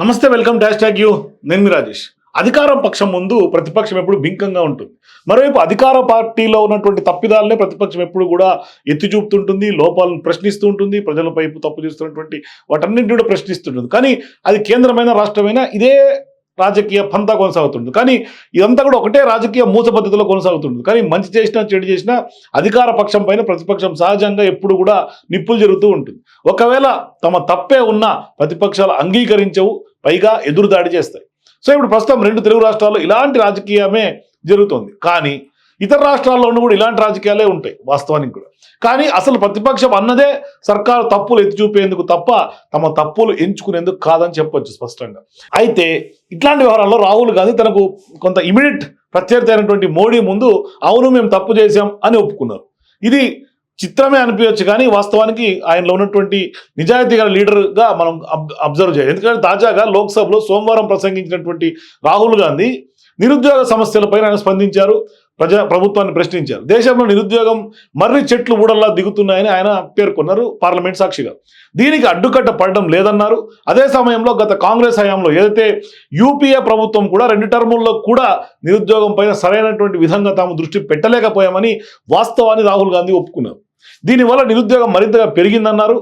నమస్తే welcome dash tag you. నేను మీ రాజేష్. అధికారం పక్షం ముందు ప్రతిపక్షం ఎప్పుడు బింకంగా ఉంటుంది. మరోవైపు అధికార పార్టీలో ఉన్నటువంటి తప్పిదాలనే ప్రతిపక్షం ఎప్పుడు కూడా ఎత్తి చూపుతుంటుంది లోపాలను ప్రశ్నిస్తూ ఉంటుంది ప్రజల వైపు తప్పు చేస్తున్నటువంటి వాటన్నింటినీ కూడా ప్రశ్నిస్తుంటుంది. కానీ అది కేంద్రమైన రాష్ట్రమైన ఇదే రాజకీయ పంతా కొనసాగుతుంది కానీ ఇదంతా కూడా ఒకటే రాజకీయ మూస పద్ధతిలో కొనసాగుతుంది కానీ మంచి చేసినా చెడు చేసినా అధికార పక్షం పైన ప్రతిపక్షం సహజంగా ఎప్పుడు కూడా నిప్పులు జరుగుతూ ఉంటుంది. ఒకవేళ తమ తప్పే ఉన్నా ప్రతిపక్షాలు అంగీకరించవు పైగా ఎదురుదాడి చేస్తాయి. సో ఇప్పుడు ప్రస్తుతం రెండు తెలుగు రాష్ట్రాల్లో ఇలాంటి రాజకీయమే జరుగుతుంది. కానీ ఇతర రాష్ట్రాల్లోనూ కూడా ఇలాంటి రాజకీయాలే ఉంటాయి వాస్తవానికి కూడా. కానీ అసలు ప్రతిపక్షం అన్నదే సర్కారు తప్పులు ఎత్తి చూపేందుకు తప్ప తమ తప్పులు ఎంచుకునేందుకు కాదని చెప్పొచ్చు స్పష్టంగా. అయితే ఇట్లాంటి వ్యవహారాల్లో రాహుల్ గాంధీ తనకు కొంత ఇమీడియట్ ప్రత్యర్థి అయినటువంటి మోడీ ముందు అవును మేము తప్పు చేశాం అని ఒప్పుకున్నారు. ఇది చిత్రమే అనిపించచ్చు కానీ వాస్తవానికి ఆయనలో ఉన్నటువంటి నిజాయితీ గల లీడర్గా మనం అబ్జర్వ్ చేయాలి. ఎందుకంటే తాజాగా లోక్సభలో సోమవారం ప్రసంగించినటువంటి రాహుల్ గాంధీ నిరుద్యోగ సమస్యలపైన ఆయన స్పందించారు. ప్రజా ప్రభుత్వాన్ని ప్రశ్నించారు. దేశంలో నిరుద్యోగం మర్రి చెట్లు ఊడల్లా దిగుతున్నాయని ఆయన పేర్కొన్నారు పార్లమెంట్ సాక్షిగా. దీనికి అడ్డుకట్ట పడడం లేదన్నారు. అదే సమయంలో గత కాంగ్రెస్ హయాంలో ఏదైతే యూపీఏ ప్రభుత్వం కూడా రెండు టర్ముల్లో కూడా నిరుద్యోగం పైన సరైనటువంటి విధంగా తాము దృష్టి పెట్టలేకపోయామని వాస్తవాన్ని రాహుల్ గాంధీ ఒప్పుకున్నారు. దీనివల్ల నిరుద్యోగం మరింతగా పెరిగిందన్నారు.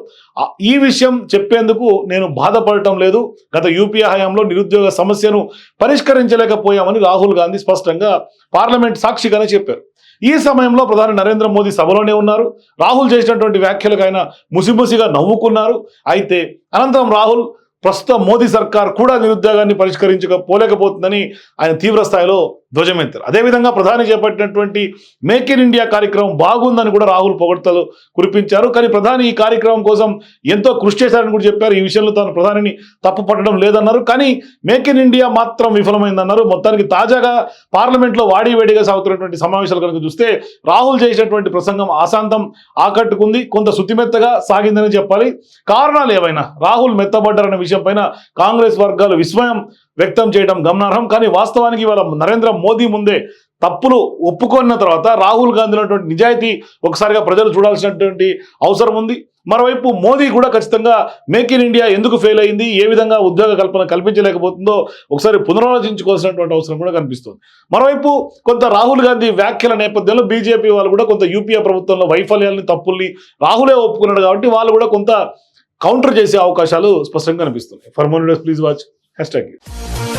ఈ విషయం చెప్పేందుకు నేను బాధపడటం లేదు. గత యూపీఏ హయాంలో నిరుద్యోగ సమస్యను పరిష్కరించలేకపోయామని రాహుల్ గాంధీ స్పష్టంగా పార్లమెంట్ సాక్షిగానే చెప్పారు. ఈ సమయంలో ప్రధాని నరేంద్ర మోదీ సభలోనే ఉన్నారు. రాహుల్ చేసినటువంటి వ్యాఖ్యలకు ఆయన ముసిముసిగా నవ్వుకున్నారు. అయితే అనంతరం రాహుల్ ప్రస్తుతం మోదీ సర్కార్ కూడా నిరుద్యోగాన్ని పరిష్కరించకపోలేకపోతుందని ఆయన తీవ్ర స్థాయిలో ధ్వజమెత్తారు. అదేవిధంగా ప్రధాని చేపట్టినటువంటి మేక్ ఇన్ ఇండియా కార్యక్రమం బాగుందని కూడా రాహుల్ పొగడ్తలు కురిపించారు. కానీ ప్రధాని ఈ కార్యక్రమం కోసం ఎంతో కృషి చేశారని కూడా చెప్పారు. ఈ విషయంలో తాను ప్రధానిని తప్పు పట్టడం లేదన్నారు. కానీ మేక్ ఇన్ ఇండియా మాత్రం విఫలమైందన్నారు. మొత్తానికి తాజాగా పార్లమెంట్లో వాడివేడిగా సాగుతున్నటువంటి సమావేశాలు కనుక చూస్తే రాహుల్ చేసినటువంటి ప్రసంగం ఆశాంతం ఆకట్టుకుంది. కొంత శుతిమెత్తగా సాగిందని చెప్పాలి. కారణాలు ఏవైనా? రాహుల్ మెత్తబడ్డారన్న విషయం పైన కాంగ్రెస్ వర్గాలు విస్మయం వ్యక్తం చేయడం గమనార్హం. కానీ వాస్తవానికి ఇవాళ నరేంద్ర మోదీ ముందే తప్పులు ఒప్పుకున్న తర్వాత రాహుల్ గాంధీ ఉన్నటువంటి నిజాయితీ ఒకసారిగా ప్రజలు చూడాల్సినటువంటి అవసరం ఉంది. మరోవైపు మోదీ కూడా ఖచ్చితంగా మేక్ ఇన్ ఇండియా ఎందుకు ఫెయిల్ అయింది? ఏ విధంగా ఉద్యోగ కల్పన కల్పించలేకపోతుందో ఒకసారి పునరాలోచించుకోవాల్సినటువంటి అవసరం కూడా కనిపిస్తుంది. మరోవైపు కొంత రాహుల్ గాంధీ వ్యాఖ్యల నేపథ్యంలో బీజేపీ వాళ్ళు కూడా కొంత యూపీఏ ప్రభుత్వంలో వైఫల్యాలని తప్పుల్ని రాహులే ఒప్పుకున్నాడు కాబట్టి వాళ్ళు కూడా కొంత కౌంటర్ చేసే అవకాశాలు స్పష్టంగా కనిపిస్తున్నాయి. For more please watch. Hashtag